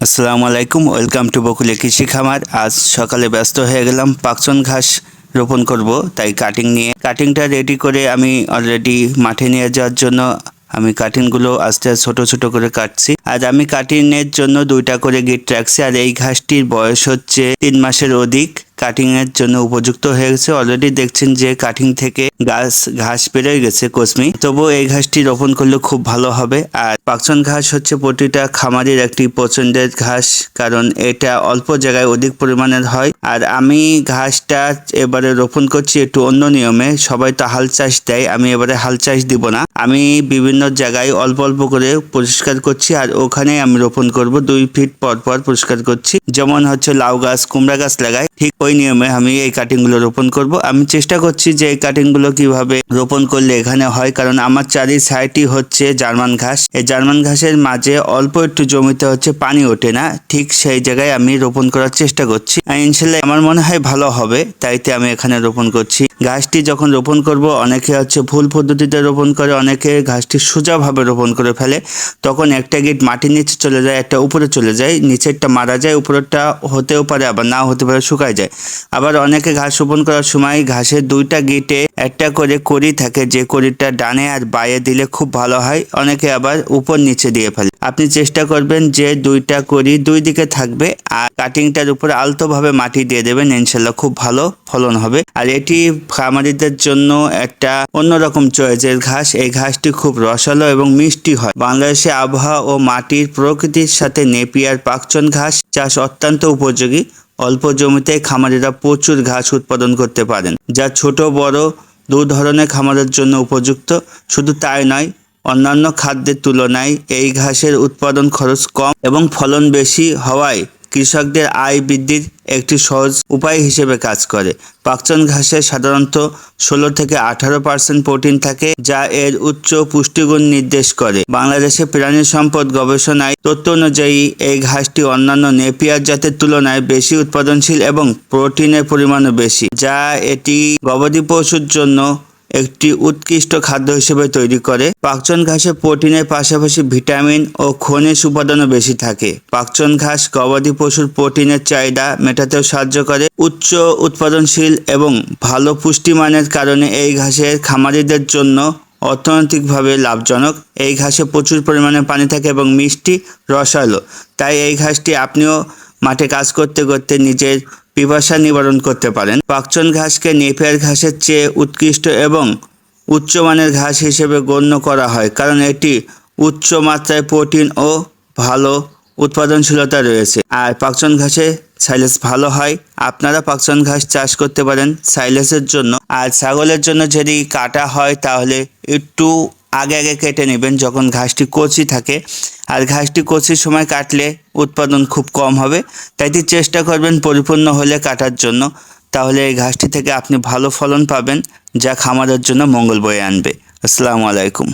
আসসালামু আলাইকুম, welcome to বকুলে কৃষি খামার। আজ সকালে ব্যস্ত হয়ে গেলাম, পাকচন ঘাস রোপণ করব, তাই কাটিং নিয়ে। কাটিংটা রেডি করে আমি অলরেডি মাঠে নিয়ে যাওয়ার জন্য আমি কাটিংগুলো আস্তে আস্তে ছোটো ছোটো করে কাটছি। আর আমি কাটিংয়ের জন্য দুইটা করে গিট রাখছি, আর এই ঘাসটির বয়স হচ্ছে তিন মাসের অধিক। কাটিং এর জন্য উপযুক্ত হয়ে গেছে। অলরেডি দেখছেন যে কাটিং থেকে গাছ, ঘাস বেরোয় গেছে কসমি। তবু এই ঘাসটি রোপণ করলে খুব ভালো হবে। আর পাকচন ঘাস হচ্ছে প্রতিটা খামারের একটি পছন্দের ঘাস, কারণ এটা অল্প জায়গায় অধিক পরিমাণের হয়। আর আমি ঘাসটা এবারে রোপণ করছি একটু অন্য নিয়মে। সবাই তো হাল চাষ দেয়, আমি এবারে হাল চাষ দিব না। আমি বিভিন্ন জায়গায় অল্প অল্প করে পরিষ্কার করছি আর ওখানে আমি রোপণ করব দুই ফিট পর পর পরিষ্কার করছি। যেমন হচ্ছে লাউ গাছ, কুমড়া গাছ লাগাই। ঠিক ওই নিয়মে আমি এই কাটিংগুলো রোপণ করব। আমি চেষ্টা করছি যে এই কাটিংগুলো কীভাবে রোপণ করলে এখানে হয়, কারণ আমার চারি সাইডই হচ্ছে জার্মান ঘাস। এই জার্মান ঘাসের মাঝে অল্প একটু জমিতে হচ্ছে পানি ওঠে না, ঠিক সেই জায়গায় আমি রোপণ করার চেষ্টা করছি। ইনশাল্লাহ আমার মনে হয় ভালো হবে, তাইতে আমি এখানে রোপণ করছি। ঘাসটি যখন রোপণ করব, অনেকে হচ্ছে ভুল পদ্ধতিতে রোপণ করে, অনেকে ঘাসটি সোজাভাবে রোপণ করে ফেলে। তখন একটা গিট মাটির নিচে চলে যায়, একটা উপরে চলে যায়, নিচেরটা মারা যায়, উপরেরটা হতেও পারে, আবার নাও হতে পারে, শুকায় যায়। আবার অনেকে ঘাস রোপণ করার সময় ঘাসের দুইটা গিটে একটা করে কড়ি থাকে, যে কড়িটা ডানে আর বাইরে দিলে খুব ভালো হয়। অনেকে আবার উপর নিচে দিয়ে ফেলে। আপনি চেষ্টা করবেন যে দুইটা কড়ি দুই দিকে থাকবে আর কাটিংটার উপর আলতোভাবে মাটি দিয়ে দেবেন, ইনশাল্লাহ খুব ভালো ফলন হবে। আর এটি খামারিদের জন্য একটা অন্যরকম চয়েসের ঘাস, এই ঘাসটি খুব রসালো এবং মিষ্টি হয়। বাংলাদেশে আবহাওয়া ও মাটির প্রকৃতির সাথে নেপিয়ার পাকচন ঘাস চাষ অত্যন্ত উপযোগী। অল্প জমিতে খামারেরা প্রচুর ঘাস উৎপাদন করতে পারেন, যা ছোট, বড়, দু ধরনের খামারের জন্য উপযুক্ত। শুধু তাই নয়, অন্যান্য খাদ্যের তুলনায় এই ঘাসের উৎপাদন খরচ কম এবং ফলন বেশি হওয়ায় কৃষকদের আয় বৃদ্ধির একটি সহজ উপায় হিসেবে কাজ করে। পাকচন ঘাসে সাধারণত ষোলো থেকে আঠারো পার্সেন্ট প্রোটিন থাকে, যা এর উচ্চ পুষ্টিগুণ নির্দেশ করে। বাংলাদেশে প্রাণী সম্পদ গবেষণায় তথ্য অনুযায়ী এই ঘাসটি অন্যান্য নেপিয়ার জাতের তুলনায় বেশি উৎপাদনশীল এবং প্রোটিনের পরিমাণও বেশি, যা এটি গবাদি পশুর জন্য একটি উৎকৃষ্ট খাদ্য হিসেবে তৈরি করে। পাকচন ঘাসে প্রোটিনের পাশাপাশি ভিটামিন ও খনিজ উপাদানও বেশি থাকে। পাকচন ঘাস গবাদি পশুর প্রোটিনের চাহিদা মেটাতেও সাহায্য করে। উচ্চ উৎপাদনশীল এবং ভালো পুষ্টিমানের কারণে এই ঘাসের খামারিদের জন্য অর্থনৈতিকভাবে লাভজনক। এই ঘাসে প্রচুর পরিমাণে পানি থাকে এবং মিষ্টি, রসালো। তাই এই ঘাসটি আপনিও মাঠে কাজ করতে করতে নিজের পিপাসা নিবারণ করতে পারেন। পাকচন ঘাসকে নেপিয়ার ঘাসের চেয়ে উৎকৃষ্ট এবং উচ্চমানের ঘাস হিসেবে গণ্য করা হয়, কারণ এটি উচ্চ মাত্রায় প্রোটিন ও ভালো উৎপাদনশীলতা রয়েছে। আর পাকচন ঘাসে সাইলেস ভালো হয়। আপনারা পাকচন ঘাস চাষ করতে পারেন সাইলেসের জন্য। আর ছাগলের জন্য যদি কাটা হয়, তাহলে একটু আগে আগে কেটে নেবেন যখন ঘাসটি কচি থাকে। আর ঘাসটি কচির সময় কাটলে উৎপাদন খুব কম হবে। তাই চেষ্টা করবেন পরিপূর্ণ হলে কাটার জন্য। তাহলে এই ঘাসটি থেকে আপনি ভালো ফলন পাবেন, যা খামারের জন্য মঙ্গল বয়ে আনবে। আসসালামু আলাইকুম।